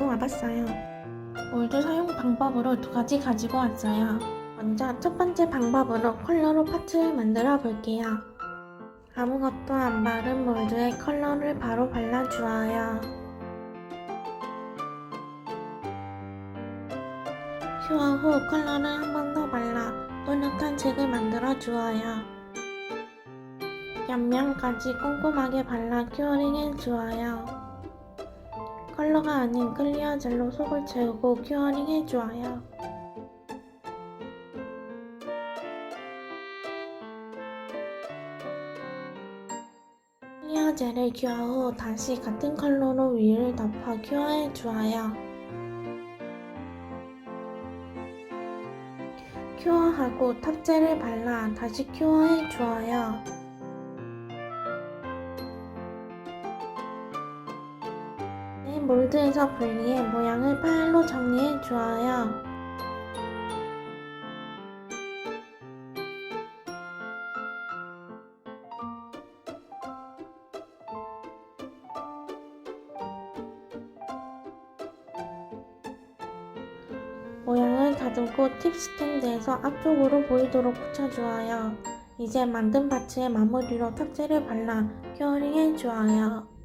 가지고 와봤어요. 몰드 사용 방법으로 두 가지 가지고 왔어요. 먼저 첫 번째 방법으로 컬러로 파츠를 만들어 볼게요. 아무것도 안 바른 몰드에 컬러를 바로 발라주어요. 큐어 후 컬러를 한 번 더 발라 또렷한 색을 만들어 주어요. 옆면까지 꼼꼼하게 발라 큐어링 해 주어요. 컬러가 아닌 클리어 젤로 속을 채우고 큐어링 해주어요. 클리어 젤을 큐어 후 다시 같은 컬러로 위를 덮어 큐어해 주어요. 큐어하고 탑젤을 발라 다시 큐어해 주어요. 네, 몰드에서 분리해 모양을 파일로 정리해 주어요. 모양을 다듬고 팁 스탠드에서 앞쪽으로 보이도록 붙여주어요. 이제 만든 파츠의 마무리로 탑재를 발라 큐어링 해 주어요.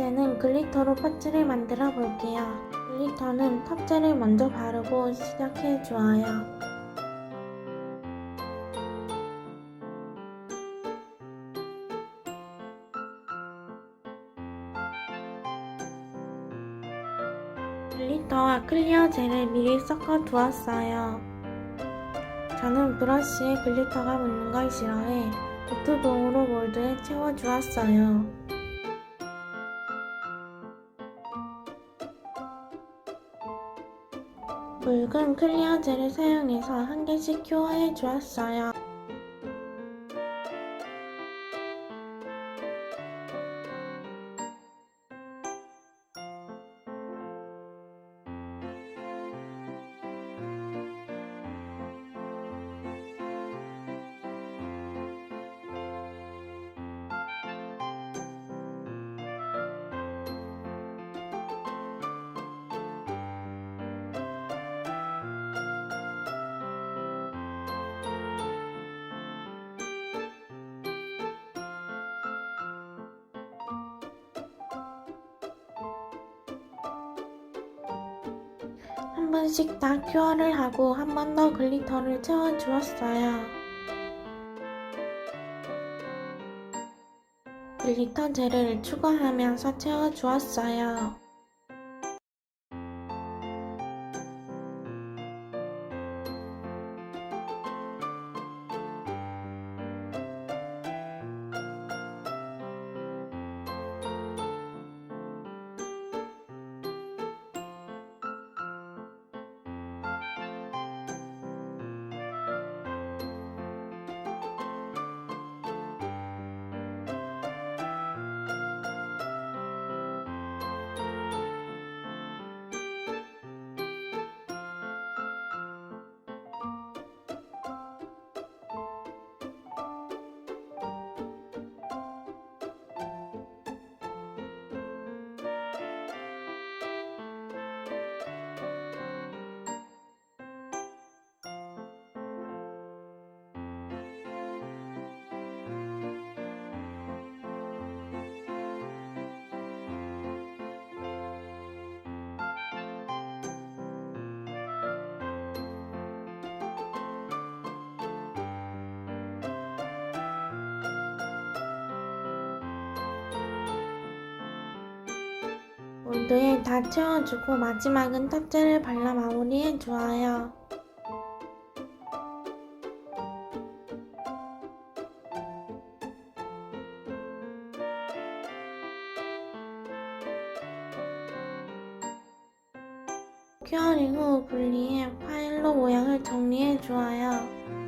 번째는 글리터로 파츠를 만들어 볼게요. 글리터는 탑재를 먼저 바르고 시작해 주어요. 글리터와 클리어 젤을 미리 섞어 두었어요. 저는 브러쉬에 글리터가 묻는 걸 싫어해 노트봉으로 몰드에 채워 주었어요. 묽은 클리어 젤을 사용해서 한 개씩 큐어해 주었어요. 한 번씩 다 큐어를 하고 한 번 더 글리터를 채워 주었어요. 글리터 젤을 추가하면서 채워 주었어요. 몰드에 다 채워주고 마지막은 탑재를 발라 마무리해 주어요. 큐어링 후 분리해 파일로 모양을 정리해 주어요.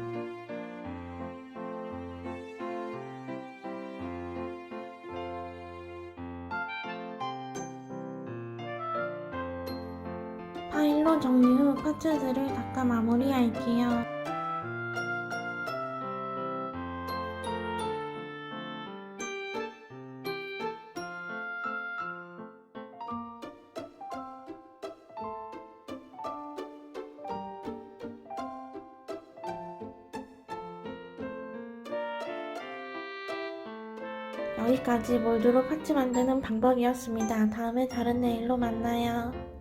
파일로 정리 후 파츠들을 닦아 마무리할게요. 여기까지 몰드로 파츠 만드는 방법이었습니다. 다음에 다른 네일로 만나요.